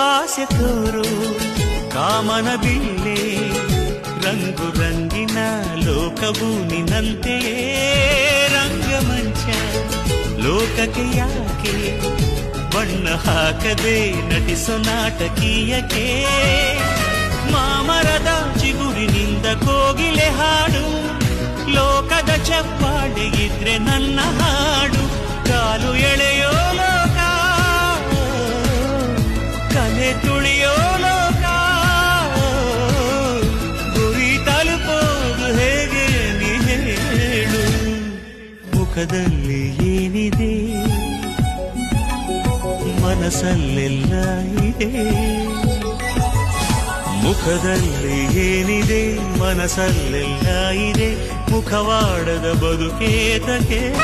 ಆಸೆ ತೋರು ಕಾಮನ ಬಿಲ್ಲೆ, ರಂಗು ರಂಗಿನ ಲೋಕವು ನಿನ್ನಂತೆಯೇ ರಂಗಮಂಚ ಲೋಕಕ್ಕೆ ಯಾಕೆ? ಬಣ್ಣ ಹಾಕದೆ ನಟಿಸೋ ನಾಟಕೀಯಕ್ಕೆ. ಮಾಮರದ ಚಿಗುರಿನಿಂದ ಕೋಗಿಲೆ ಹಾಡು, ಲೋಕದ ಚಪ್ಪಾಡಿಗಿದ್ರೆ ನನ್ನ ಹಾಡು. ಕಲೆ ತುಳಿಯೋ ಲೋಕ. ಗುರಿ ತಲುಪೋದು ಹೇಗೆ ನೀ ಹೇಳು. ಮುಖದಲ್ಲಿ ಏನಿದೆ? ಮನಸ್ಸಲ್ಲೆಲ್ಲ ಇದೆ. ಮುಖದಲ್ಲಿ ಏನಿದೆ? ಮನಸ್ಸಲ್ಲೆಲ್ಲ ಇದೆ. ಮುಖವಾಡದ ಬದುಕೇತಕ್ಕೆ.